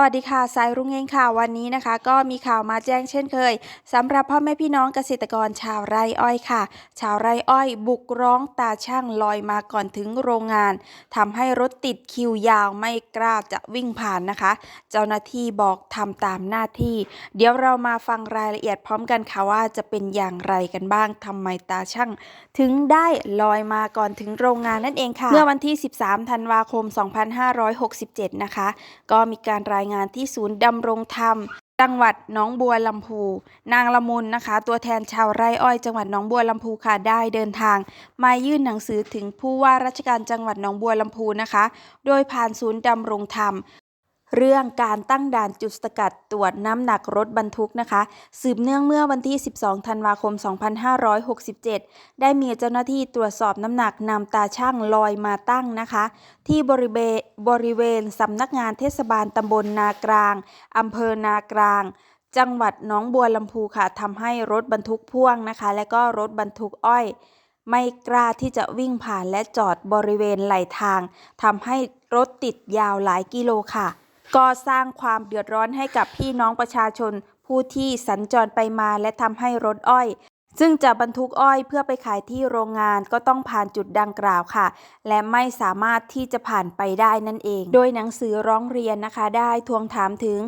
สวัสดีค่ะสายรุ่งเองค่ะวันนี้นะคะ ก็มีข่าวมาแจ้งเช่นเคยสำหรับพ่อแม่พี่น้องเกษตรกรชาวไร่อ้อยค่ะ ชาวไร่อ้อย บุกร้องตาช่างลอยมาก่อนถึงโรงงานทำให้รถติดคิวยาวไม่กล้าจะวิ่งผ่านนะคะ เจ้าหน้าที่บอกทำตามหน้าที่ เดี๋ยวเรามาฟังรายละเอียดพร้อมกันค่ะว่าจะเป็นอย่างไรกันบ้างทำไมตาช่าง ถึงได้ลอยมาก่อนถึงโรงงานนั่นเองค่ะ เมื่อวันที่ 13 ธันวาคม 2567 นะคะ ก็มีการรายงานที่ศูนย์ดำรงธรรม จังหวัดหนองบัวลำพู นางละมุนนะคะ ตัวแทนชาวไร่อ้อยจังหวัดหนองบัวลำพูค่ะได้เดินทาง มายื่นหนังสือถึงผู้ว่าราชการจังหวัดหนองบัวลำพูนะคะ โดยผ่านศูนย์ดำรงธรรม เรื่องการตั้งด่านจุดสกัดตรวจน้ำหนักรถบรรทุกนะคะ สืบเนื่องเมื่อวันที่ 12 ธันวาคม 2567 ได้มีเจ้าหน้าที่ตรวจสอบน้ำหนักนำตาช่างลอยมาตั้งนะคะ ที่บริเวณบริเวณสำนักงานเทศบาลตำบลนากลางอำเภอนากลางจังหวัดหนองบัวลำพูค่ะทำให้รถบรรทุกพ่วงนะคะ และก็รถบรรทุกอ้อย ไม่กล้าที่จะวิ่งผ่านและจอดบริเวณไหลทางทำให้รถติดยาวหลายกิโลค่ะ ก็สร้างความเดือดร้อนให้กับพี่น้องประชาชน ผู้ที่สัญจรไปมาและทำให้รถอ้อย ซึ่งจะบรรทุกอ้อยเพื่อไปขายที่โรงงานก็ต้องผ่านจุดดังกล่าวค่ะ และไม่สามารถที่จะผ่านไปได้นั่นเอง โดยหนังสือร้องเรียนนะคะ ได้ทวงถามถึง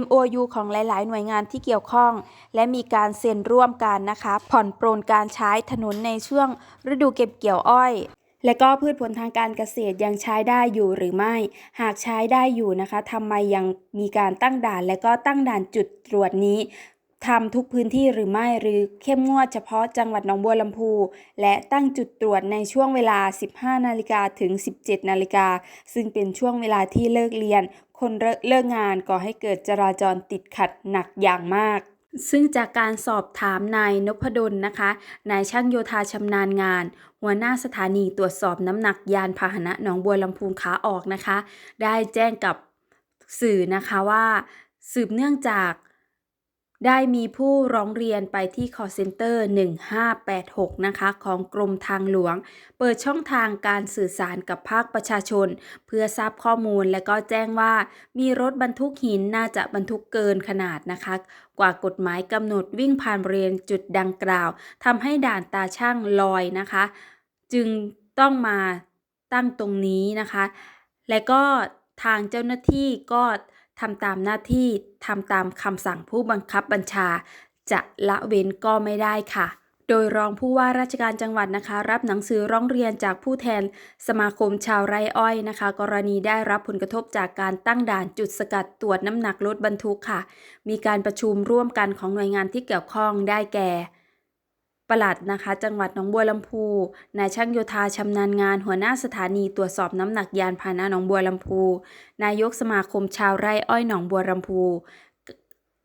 MOU ของหลาย ๆ หน่วยงานที่เกี่ยวข้อง และมีการเซ็นร่วมกันนะคะ ผ่อนปรนการใช้ถนนในช่วงฤดูเก็บเกี่ยวอ้อย และก็พืชผลทางการเกษตรยังใช้ได้อยู่หรือไม่ หากใช้ได้อยู่นะคะทำไมยังมีการตั้งด่าน และก็ตั้งด่านจุดตรวจนี้ทำทุกพื้นที่หรือไม่หรือเข้มงวดเฉพาะจังหวัดหนองบัวลำพู และตั้งจุดตรวจในช่วงเวลา 15 นาฬิกาถึง 17 นาฬิกา ซึ่งเป็นช่วงเวลาที่เลิกเรียน คนเลิกเลิกงานก่อให้เกิดจราจรติดขัดหนักอย่างมาก ซึ่งจากการสอบถามนายนพดลนะคะ นายช่างโยธาชำนาญงาน หัวหน้าสถานีตรวจสอบน้ำหนักยานพาหนะหนองบัวลำพูนขาออกนะคะ ได้แจ้งกับสื่อนะคะว่า สืบเนื่องจาก ได้มีผู้ร้องเรียนไปที่ call center 1586 นะคะ ของกรมทางหลวง เปิดช่องทางการสื่อสารกับภาคประชาชน เพื่อทราบข้อมูลและก็แจ้งว่า มีรถบรรทุกหินน่าจะบรรทุกเกินขนาดนะคะ กว่ากฎหมายกำหนดวิ่งผ่านบริเวณจุดดังกล่าวทำให้ด่านตาช่างลอยนะคะ จึงต้องมาตั้งตรงนี้นะคะ และก็ทางเจ้าหน้าที่ก็ ทำตามหน้าที่ทำตามคำสั่งผู้บังคับบัญชา จะละเว้นก็ไม่ได้ค่ะ โดยรองผู้ว่าราชการจังหวัดนะคะ รับหนังสือร้องเรียนจากผู้แทนสมาคมชาวไร่อ้อยนะคะ กรณีได้รับผลกระทบจากการตั้งด่านจุดสกัดตรวจน้ำหนักรถบรรทุกค่ะ มีการประชุมร่วมกันของหน่วยงานที่เกี่ยวข้องได้แก่ ปลัดนะคะ จังหวัดหนองบัวลำพูนายช่างโยธาชำนาญงาน หัวหน้าสถานีตรวจสอบน้ำหนักยานพาหนะหนองบัวลำพู นายกสมาคมชาวไร่อ้อยหนองบัวลำพู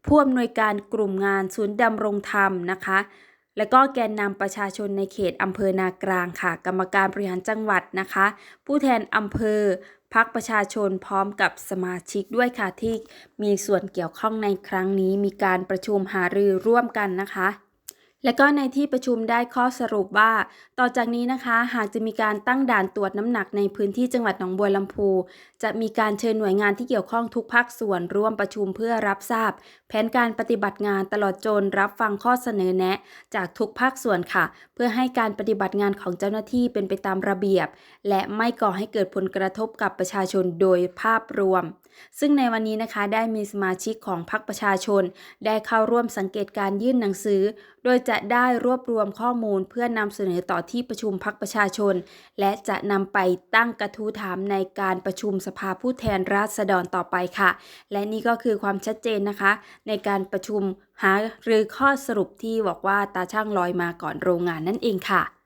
ผู้อำนวยการกลุ่มงานศูนย์ดำรงธรรมนะคะ และก็แกนนำประชาชนในเขตอำเภอนากลางค่ะ กรรมการบริหารจังหวัดนะคะ ผู้แทนอำเภอพักประชาชนพร้อมกับสมาชิกด้วยค่ะที่มีส่วนเกี่ยวข้องในครั้งนี้มีการประชุมหารือร่วมกันนะคะ และก็ในที่ประชุมได้ข้อสรุปว่า ต่อจากนี้นะคะ หากจะมีการตั้งด่านตรวจน้ำหนักในพื้นที่จังหวัดหนองบัวลำพู จะมีการเชิญหน่วยงานที่เกี่ยวข้องทุกภาคส่วนร่วมประชุมเพื่อรับทราบ แผนการปฏิบัติงานตลอดจนรับฟังข้อเสนอแนะ จากทุกภาคส่วนค่ะ เพื่อให้การปฏิบัติงานของเจ้าหน้าที่เป็นไปตามระเบียบ และไม่ก่อให้เกิดผลกระทบกับประชาชนโดยภาพรวม ซึ่งในวันนี้นะคะได้มีสมาชิกของพรรคประชาชน ได้เข้าร่วมสังเกตการยื่นหนังสือ โดยจะได้รวบรวมข้อมูลเพื่อนำเสนอต่อที่ประชุมพรรคประชาชน และจะนำไปตั้งกระทู้ถามในการประชุมสภาผู้แทนราษฎรต่อไปค่ะ และนี่ก็คือความชัดเจนนะคะ ในการประชุมหาหรือข้อสรุปที่บอกว่าตาช่างลอยมาก่อนโรงงานนั่นเองค่ะ